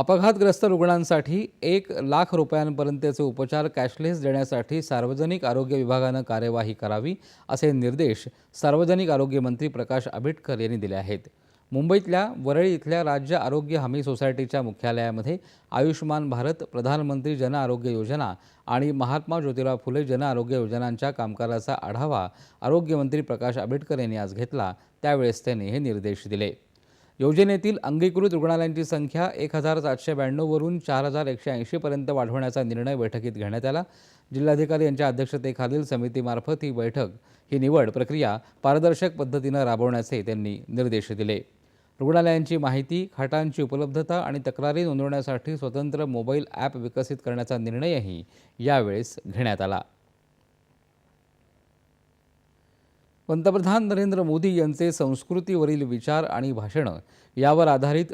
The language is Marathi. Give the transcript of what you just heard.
अपघातग्रस्त रुग्णांसाठी एक लाख रुपयांपर्यंतचे उपचार कॅशलेस देण्यासाठी सार्वजनिक आरोग्य विभागानं कार्यवाही करावी असे निर्देश सार्वजनिक आरोग्य मंत्री प्रकाश आंबेडकर यांनी दिले आहेत. मुंबईतल्या वरळी इथल्या राज्य आरोग्य हमी सोसायटीच्या मुख्यालयामध्ये आयुष्यमान भारत प्रधानमंत्री जन आरोग्य योजना आणि महात्मा ज्योतिराव फुले जन आरोग्य योजनांच्या कामकाजाचा आढावा आरोग्यमंत्री प्रकाश आंबेडकर यांनी आज घेतला. त्यावेळेस त्यांनी हे निर्देश दिले. योजनेतील अंगीकृत रुग्णालयांची संख्या एक हजार सातशे ब्याण्णववरून चार हजार एकशे ऐंशीपर्यंत वाढवण्याचा निर्णय बैठकीत घेण्यात आला. जिल्हाधिकारी यांच्या अध्यक्षतेखालील समितीमार्फत ही बैठक ही निवड प्रक्रिया पारदर्शक पद्धतीनं राबवण्याचे त्यांनी निर्देश दिले. रुग्णालयांची माहिती खाटांची उपलब्धता आणि तक्रारी नोंदवण्यासाठी स्वतंत्र मोबाईल ॲप विकसित करण्याचा निर्णयही यावेळेस घेण्यात आला. पंतप्रधान नरेंद्र मोदी यांचे संस्कृतीवरील विचार आणि भाषणं यावर आधारित